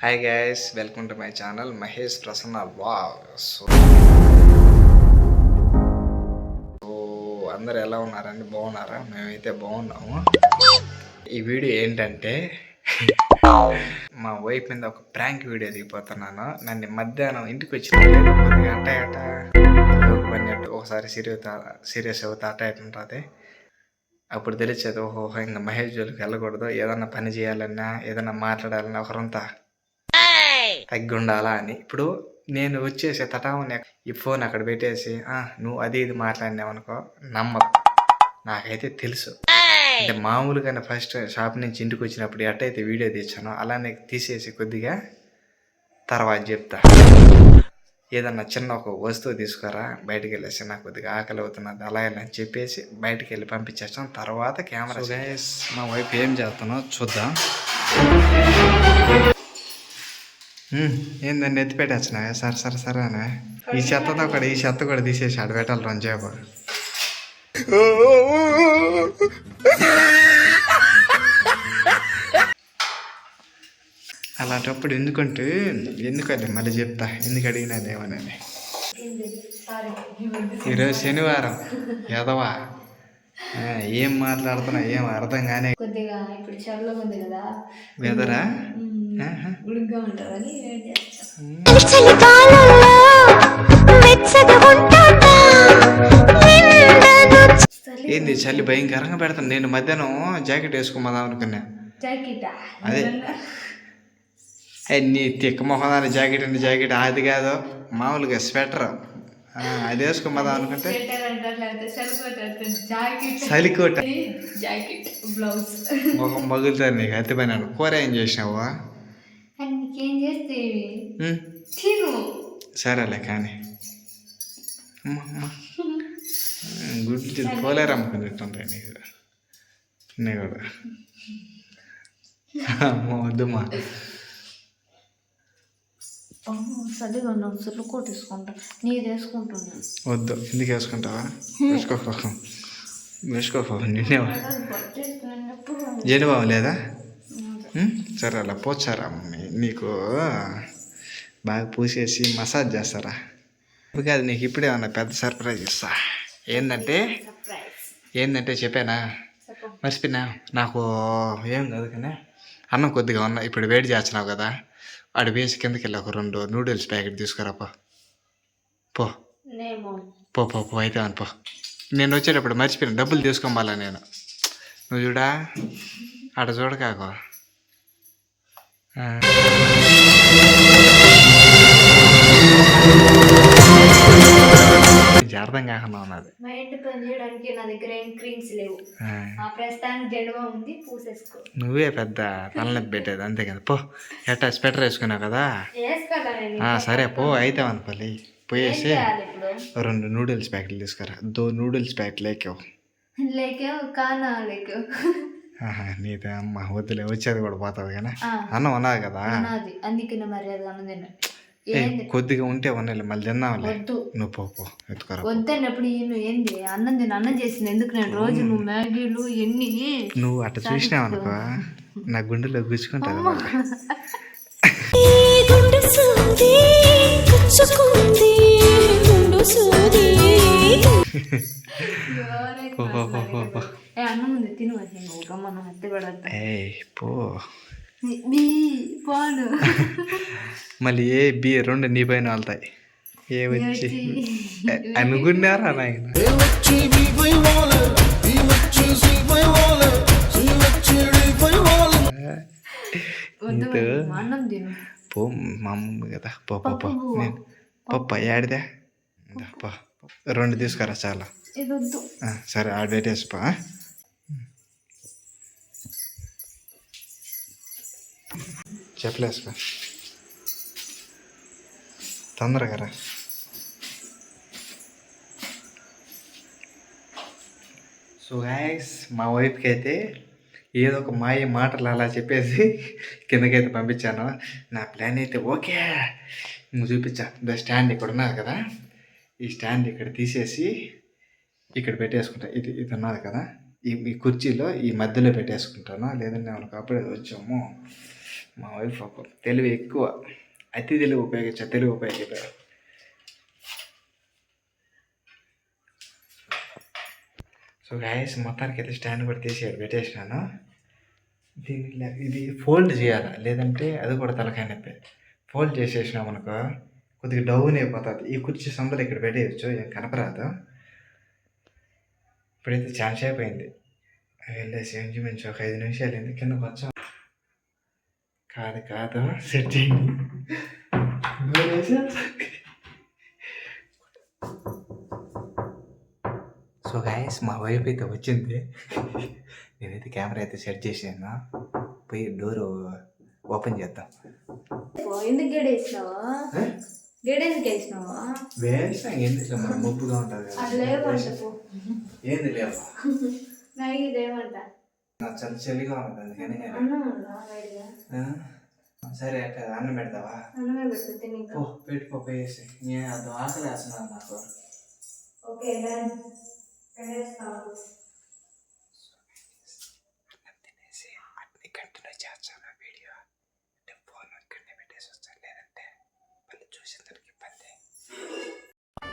Hi guys welcome to my channel Mahesh Prasanna wow so అందరు ఎలా ఉన్నారండి? బాగున్నారా? మేమైతే బాగున్నాము. ఈ వీడియో ఏంటంటే మా వైఫ్ మీద ఒక ప్రాంక్ వీడియో దిగిపోతున్నాను. నన్ను మధ్యాహ్నం ఇంటికి వచ్చిన లేదు కొద్దిగా అట్ట ఒకసారి సీరియస్ సీరియస్ అవుతా అట్ట అట్ట ఉంటుంది. అప్పుడు తెలిసేది ఓహో ఇంకా మహేష్ జోలికి వెళ్ళకూడదు. ఏదన్నా పని చేయాలన్నా ఏదన్నా మాట్లాడాలన్నా ఒకరంతా తగ్గి ఉండాలా అని. ఇప్పుడు నేను వచ్చేసి తటామని ఈ ఫోన్ అక్కడ పెట్టేసి "ఆ, నువ్వు అది ఇది మాట్లాడినావనుకో నమ్మదు నాకైతే తెలుసు. అంటే మామూలుగానే ఫస్ట్ షాప్ నుంచి ఇంటికి వచ్చినప్పుడు ఎట్టయితే వీడియో తీసానో అలానే తీసేసి కొద్దిగా తర్వాత చెప్తా. ఏదన్నా చిన్న ఒక వస్తువు తీసుకురా బయటికి వెళ్ళేసి నాకు కొద్దిగా ఆకలి అవుతున్నది అలా అని చెప్పేసి బయటికి వెళ్ళి పంపించేస్తాం. తర్వాత కెమెరా మా వైఫ్ ఏం చేస్తానో చూద్దాం. ఏందండి ఎత్తి పెట్టేచ్చినా సరే సరే సరే అనే. ఈ చెత్తతో కూడా ఈ చెత్త కూడా తీసేసి ఆడ పెట్టాలి రంజాబు అలాంటప్పుడు ఎందుకంటే ఎందుకండి మళ్ళీ చెప్తా? ఎందుకు అడిగినాదేమోనని ఈరోజు శనివారం ఎదవా ఏం మాట్లాడుతున్నా ఏం అర్థం కానీ కొద్దిగా ఇప్పుడు చల్లగా ఉంది కదా. వెదరా ఉంటుందని ఏంది చలి భయంకరంగా పెడతాను. నేను మధ్యాహ్నం జాకెట్ వేసుకోమదాం అనుకున్నా. జాకెటా? అదే. నీ తిక్క మొహదాని జాకెట్ అండి. జాకెట్ అది కాదు. మామూలుగా స్వెటర్. ఆ, అది వేసుకోమదాం అనుకుంటే. చలికోట జాకెట్. బ్లౌజ్. మొహం మగులుతారు నీకు. అతి పని. కూర ఏం చేసినావు? చేస్తేవి తిను. సరేలే కానీ. గుడ్లు పోలేరు అమ్ముకున్నట్టుంటాయి నీకు. నీ కూడా అమ్మ వద్దుమా. చలిగా ఉన్నావు సెల్కోట్ వేసుకుంటా నీది వేసుకుంటున్నాను వద్దు. ఎందుకు వేసుకుంటావా? వేసుకోకో వేసుకోకో నిన్నే జనుబాబు లేదా? సరే అలా పోచారా మమ్మీ నీకు బాగా పూసేసి మసాజ్ చేస్తారా కాదు నీకు ఇప్పుడే ఉన్నా పెద్ద సర్ప్రైజ్ ఇస్తా ఏంటంటే ఏంటంటే చెప్పానా చెప్పు మర్చిపోయినా నాకు ఏం కాదు కానీ అన్నం కొద్దిగా ఉన్నా ఇప్పుడు వేడి చేస్తున్నావు కదా ఆడ వేసి కిందకి వెళ్ళి ఒక రెండు నూడిల్స్ ప్యాకెట్ తీసుకురా పో పో పో పో పో అయితే అని పో నేను వచ్చేటప్పుడు మర్చిపోయిన డబ్బులు తీసుకోమాలా నేను నువ్వు చూడా ఆడ చూడకాకు అర్థం కాకుండా ఉన్నది. పని చేయడానికి నా దగ్గర ఏం క్రీమ్స్ లేవు. ఆ. ప్రస్తుతానికి జడవ ఉంది పూసేసుకో. నువ్వే పెద్ద తలనొప్పి పెట్టేది అంతే కదా. పో ఎట్టా స్వెటర్ వేసుకున్నావు కదా? సరే పో అయితే పల్లి ఏం పోయేసి రెండు నూడిల్స్ ప్యాకెట్లు తీసుకురా. దో నూడిల్స్ ప్యాకెట్ లేకావు. లేక కానా లేక ఆహా నీదే అమ్మ వద్దులే వచ్చేది కూడా పోతుంది కానీ. అన్నం ఉన్నది కదా. అందుకనే మర్యాద కొద్దిగా ఉంటే ఉన్నలే మళ్ళీ తిన్నావులే. నువ్వు పో పో ఎత్తుకోరా. వద్దన్నప్పుడు ఈయన ఏంది? అన్నం తిని అన్నం చేసింది ఎందుకు నేను రోజు నువ్వు మ్యాగీలు ఎన్ని నువ్వు అట్ట చూసినావు అనుకో నా గుండెలో. ఈ గుండె పో బీ పోను మళ్ళీ ఏ బి రెండు నీ పైన వెళ్తాయి ఏ వచ్చి ఏ, అనుకున్నారా నాయన వద్దు మరి, మా అన్నం తిను పో మా అమ్మ కదా పో పో. నేను పప్ప ఏడిదే రెండు తీసుకురా చాలా సరే ఆడ పెట్టేసి తొందరగా రా. సో గాయస్ మా వైఫ్కి అయితే ఏదో ఒక మాయ మాటలు అలా చెప్పేసి కిందకైతే పంపించాను. నా ప్లాన్ అయితే ఓకే. నువ్వు చూపించా. ద స్టాండ్ ఇక్కడ ఉన్నది కదా. ఈ స్టాండ్ ఇక్కడ తీసేసి ఇక్కడ పెట్టేసుకుంటా. ఇది ఇది ఉన్నది కదా. ఈ కుర్చీలో ఈ మధ్యలో పెట్టేసుకుంటాను. లేదంటే నేను అప్పుడే వచ్చాము. మా వైఫ్ ఒక తెలివి ఎక్కువ అతి తెలివి ఉపయోగించ తెలుగు ఉపయోగించారు సో గాయస్ మొత్తానికి అయితే స్టాండ్ కూడా తీసి పెట్టేసినాను. దీనికి ఇది ఫోల్డ్ చేయాలి? లేదంటే అది కూడా తలకాయ నొప్పి. ఫోల్డ్ చేసేసినాం అనుకో కొద్దిగా డౌన్ అయిపోతుంది. ఈ కుర్చీ సందులు ఇక్కడ పెట్టేయచ్చు ఏం కనపరాదు ఇప్పుడైతే ఛాన్స్ అయిపోయింది వెళ్ళేసి ఇంచుమించు ఒక ఐదు నిమిషాలు అయింది. కిందకు వచ్చాం. కాదు కాదు. సెట్ చేయండి సో గాయస్ మా వైఫ్ అయితే వచ్చింది. నేనైతే కెమెరా అయితే సెట్ చేసాను పోయి డోర్ ఓపెన్ చేద్దాం. ఎందుకు గేడేసినావా గేడెందుకు వేసినావా? వేసా ఎందుకు మన మబ్బుగా ఉంటుంది ఏంది లేవు? నాకు చలి చలిగా ఉంది అందుకని? సరే అట్లా అన్నం పెడతావా? పో పెట్టుకో పోయేసి నేను అది ఆకలి వేస్తున్నాను నాకు. Okay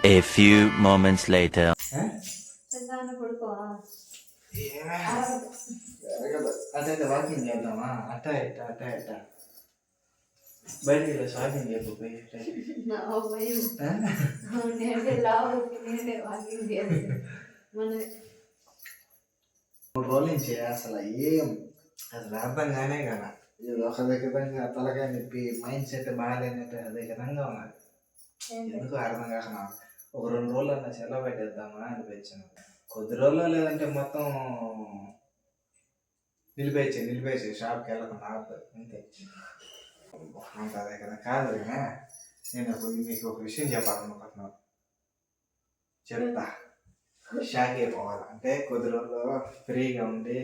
A few moments later. అట్లయితే వాకింగ్ చేద్దామా? అట్ట ఇట్ట అట్ట ఇట్ట. బయటికి చేయకపోయి వాకింగ్ మన మూడు రోజుల నుంచి అసలు ఏం? అసలు అర్థం కానే కదా ఇది ఒక విధంగా తలకాయ నొప్పి మైండ్ సెట్ బాగాలేనట్టు అదే విధంగా ఉన్నది. ఎందుకు అర్థం కాక ఒక రెండు రోజులు అన్న సెలవు పెట్టేద్దామా కొద్ది రోజులు లేదంటే మొత్తం నిలిపేసి నిలిపేసి షాప్కి వెళ్ళకుండా అంతే. అంత అదే కదా. కాదు నేను మీకు ఒక విషయం చెప్పాలనుకుంటున్నాను. చెప్తా. షాక్ అయిపోవాలి అంటే కొద్ది రోజులు ఫ్రీగా ఉండి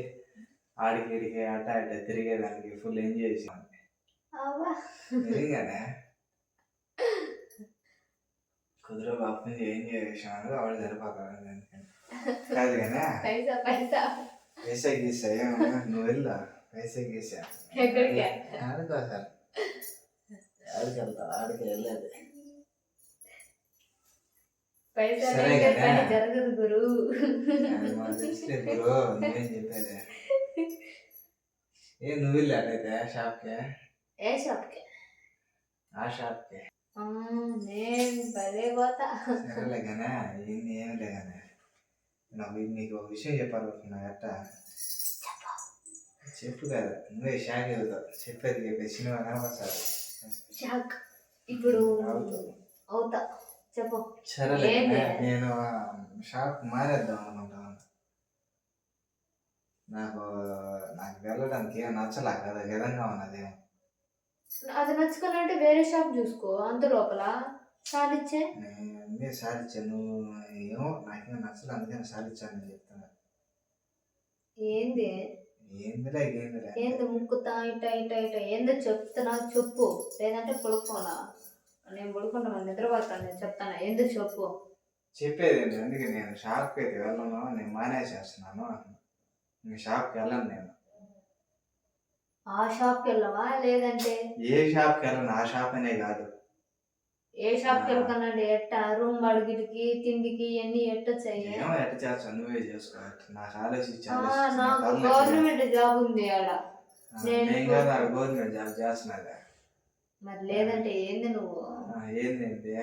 ఆడికి ఇడికి అట్ట అట్ట తిరిగేదానికి ఫుల్ ఎంజాయ్ చేసాను నిజంగానే? కొద్ది రోజులు అప్పటి నుంచి ఎంజాయ్ చేసాను ఆవిడ సరిపోతాను అందుకని కాదు కానీ పైసా పైసా పైసా గీసా ఏమన్నా నువ్వు వెళ్ళా పైసా గీసా ఎక్కడికి ఆడుకో సార్ ఆడికి వెళ్తా ఆడికి వెళ్ళేది పైసా సరే లేక కదా. పని జరగదు గురు అది మాకు తెలుసులే బ్రో నువ్వేం చెప్పేది ఏ నువ్వు వెళ్ళా అట్లయితే షాప్కి ఏ షాప్కి ఆ షాప్కి ఆ, నేను భలే పోతా సరేలే కానీ ఏంది ఏం లే కానీ నాకు నీకు ఒక విషయం చెప్పాలనుకున్నా అట్ట చెప్పు. కదా. నువ్వే షాక్ అవుతావు. చెప్పేది చెప్పేది సినిమా కనపడతారు షాక్. ఇప్పుడు. అవుతా. చెప్పు? కానీ నేను షాప్ మారేద్దాం అనుకుంటాను నాకు నాకు వెళ్ళడానికి ఏం నచ్చలే కదా విధంగా ఉన్నది అది నచ్చుకోవాలంటే వేరే షాప్ చూసుకో అంత లోపల. చాలిచ్చే నేను సాధించాను? ఏమో నాకేం నచ్చలే అందుకని సాధించాను చెప్తాను ఏంది? ఏందిలే ఏందిలే ఏంది ముక్కుతా ఇట ఇట ఇట? ఏందో చెప్తున్నా చెప్పు. లేదంటే పడుకోనా? నేను పడుకుంటా నిద్రపోతాను నేను చెప్తాను? ఏందో చెప్పు. చెప్పేది ఏంటి అందుకే నేను షాప్కి అయితే వెళ్ళను నేను మానేసేస్తున్నాను నేను షాప్కి వెళ్ళను నేను. ఆ షాప్కి వెళ్ళవా? లేదంటే? ఏ షాప్కి వెళ్ళను ఆ షాప్ అనే కాదు. ఏ షాప్కి వెళ్తానండి? ఎట్ట? రూమ్ బాడిగిటికి తిండికి ఇవన్నీ ఏమో ఎట్ట నువ్వే చేసుకో. నాకు. గవర్నమెంట్ జాబ్ ఉంది ఆడ. నేను గవర్నమెంట్ జాబ్ చేస్తున్నది మరి లేదంటే ఏంది నువ్వు? ఏంది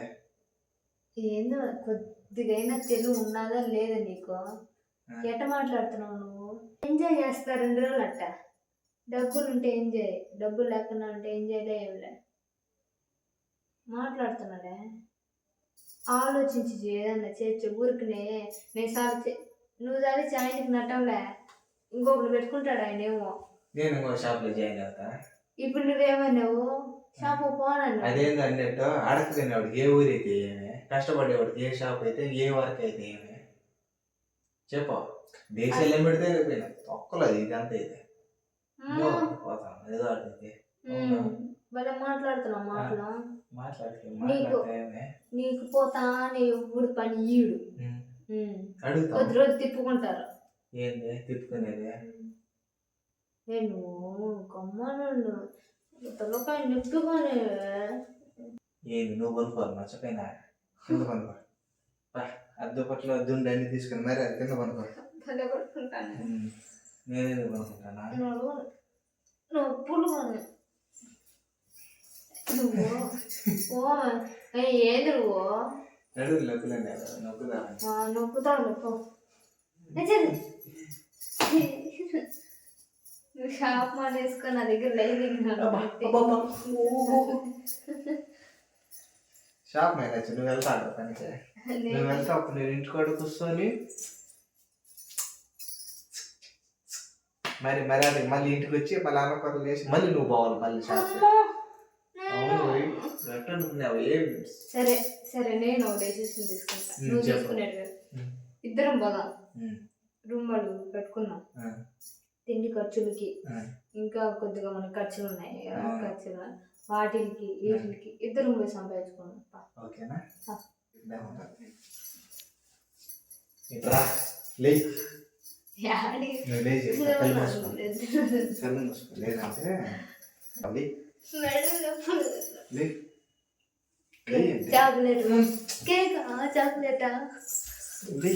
ఏందో? కొద్దిగైనా తెలివి ఉన్నదా లేదా నీకు? ఎట్ట మాట్లాడుతున్నావు నువ్వు? ఎంజాయ్ చేస్తా రెండు రోజులు అట్ట. డబ్బులు ఉంటే ఎంజాయ్ డబ్బులు లేకుండా ఉంటే ఎంజాయ్లే ఏమిలే మాట్లాడుతున్నాడే? ఆలోచించి ఏదన్నా చేర్చే ఊరికినే నేను సారి నువ్వు సారి ఆయనకి నట్టంలే. ఇంకొకరు పెట్టుకుంటాడు ఆయన ఏమో నేను ఇంకో షాప్లో జాయిన్ అవుతా. ఇప్పుడు నువ్వేమన్నావు? షాపు పోనన్నా అదేంది అన్నట్టు అడగలేనివాడికి ఏ ఊరు అయితే ఏమి కష్టపడేవాడికి ఏ షాప్ అయితే ఏ వర్క్ అయితే ఏమి. చెప్పు. దేశాలు పెడితే అయిపోయినా ఒక్కలో ఇదంతా ఇది ఇంకో పోతాం. ఏదో అడిగితే భలే మాట్లాడుతున్నావు మాటలు. నీకు- నీకు పోతానే ఎప్పుడు పని ఈడు. కొద్ది రోజు తిప్పుకుంటారు. ఏంది? తిప్పుకునేది? నేను గమ్మనుండు. తలకాయ నిప్పుకొని ఏంది? నువ్వు కొనుక్కోవాలి మర్చిపోయినా? కింద కొనుక్కో. అద్దె పట్ల దుండి అన్ని తీసుకుని మరి అది కింద కొనుక్కో. కొనుక్కుంటానా. నువ్వు నొప్పులు కొని నువ్వు? ఓ ఏది నువ్వు? నొప్పు నిజం. నువ్వు షాప్ నా దగ్గర షాప్ వచ్చి నువ్వు వెళ్తాడు పనికి? నువ్వు వెళ్తావు అప్పుడు? నేను ఇంటికాడ కూర్చొని. మరి మరి అది మళ్ళీ ఇంటికి వచ్చి మళ్ళీ అన్నకొరలు చేసి మళ్ళీ నువ్వు పోవాలి మళ్ళీ షాప్ సరే సరే నేను డెసిషన్ తీసుకుంటా. నువ్వు ఉమ్. ఇద్దరం పోదాం. ఉమ్, రూమ్ వాళ్ళు పెట్టుకున్నాం. తిండి ఖర్చులకి. ఇంకా కొద్దిగా మనకి ఖర్చులు ఉన్నాయి. ఖర్చులు వాటికి వీటికి ఇద్దరం పోయి సంపాదించుకున్నాం. ఓకేనా? ఆ. లే. చాక్లెట్. కేక్ చాక్లెటా? లే.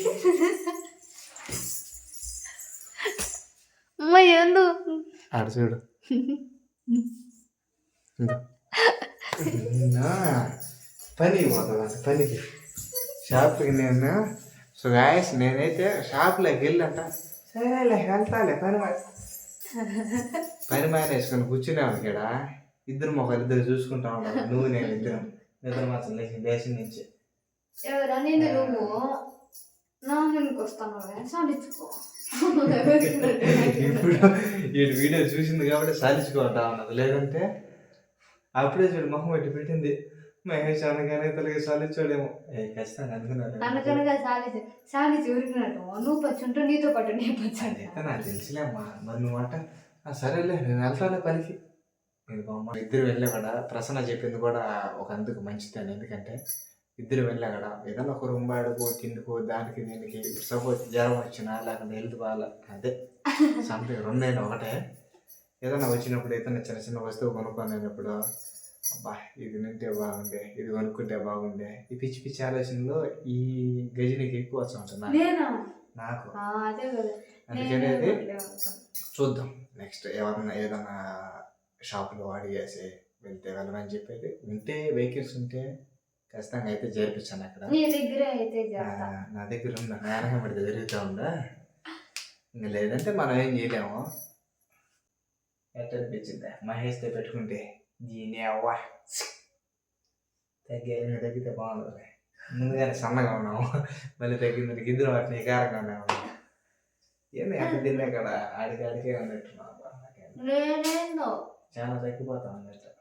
అమ్మ ఎందు ఆడ చూడు. నా పనికి పోతుంది పనికి. షాప్కి నేను సో గాయస్ నేనైతే షాప్లోకి వెళ్ళంట సరేలే వెళ్తాలే పని పని మానేసుకొని కూర్చున్నాను ఇక్కడ. ఇద్దరు మొక్కలు ఇద్దరు చూసుకుంటా ఉన్నాను నువ్వు నేను ఇద్దరం. నిద్ర మాత్రం లేచి దేశం నుంచి ఎవరు? అనేది నువ్వు నా వెనక్కి వస్తాను సాధించుకో ఇప్పుడు ఈ వీడియో చూసింది కాబట్టి సాధించుకుంటా ఉన్నది లేదంటే అప్పుడే చూడు మొహం పెట్టి పెట్టింది. మహేష్ అనగానే తలకి సాధించాడేమో. ఏ ఖచ్చితంగా అనుకున్నాను అనకనగా సాధించు సాధించి నువ్వు పచ్చుంటూ నీతో పాటు నేను అదైతే నాకు తెలిసిలేమ్మా. మరి నువ్వు అంట "ఆ, సరేలే నేను వెళ్తానే పనికి. ఇద్దరు వెళ్ళా కూడా ప్రసన్న చెప్పింది కూడా ఒక అందుకు మంచిదని. ఎందుకంటే ఇద్దరు వెళ్ళా కూడా ఏదైనా ఒక రూమ్ బాడుకో తిండికో దానికి దీనికి సపోజ్ జ్వరం వచ్చినా లేకపోతే హెల్త్ బాగాల అదే. సంథింగ్ రెండైనా ఒకటే. ఏదైనా వచ్చినప్పుడు ఏదైనా చిన్న చిన్న వస్తువు కొనుక్కొనేటప్పుడు అబ్బా ఇది నింటే బాగుండే ఇది కొనుక్కుంటే బాగుండే. ఈ పిచ్చి పిచ్చి ఆలోచనలో ఈ గజనికి ఎక్కువ ఉంటుంది నాకు. నేనా? నాకు. ఆ, అదే కదా. అందుకని నేను అది అట్లే అనుకున్నా. చూద్దాం. నెక్స్ట్ ఎవరన్నా ఏదైనా షాప్లో అడిగేసి వెళ్తే వెళ్ళమని చెప్పేది. ఉంటే వెహికల్స్ ఉంటే ఖచ్చితంగా అయితే చేర్పించాను అక్కడ. నీ దగ్గరే అయితే ఆ, చేస్తా. నా దగ్గర ఉందా? నాయనగా పడితే తిరుగుతూ ఉందా? ఇంకా లేదంటే మనం ఏం చేయలేము. ఎట్లా అనిపించిందా మహేష్తో పెట్టుకుంటే దీని అవ్వ. తగ్గే ఇంకా తగ్గితే బాగుంటుంది ముందుగానే సన్నగా ఉన్నాము. మళ్ళీ తగ్గింది ఇద్దరు వాటిని ఎగారంగానే ఉన్నాము. ఏంది అక్కడ తిన్నా కదా ఆడికి ఆడికే ఉన్నట్టున్నావు. నేనేందో? చాలా తగ్గిపోతుంది అట్లా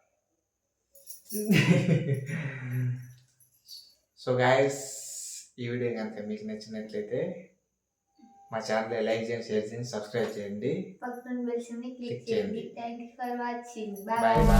సో గాయస్ ఈ వీడియో కనుక మీకు నచ్చినట్లయితే మా ఛానల్ లైక్ చేయండి షేర్ చేయండి సబ్స్క్రైబ్ చేయండి. పక్కన బెల్ క్లిక్ చేయండి. Thanks for watching bye bye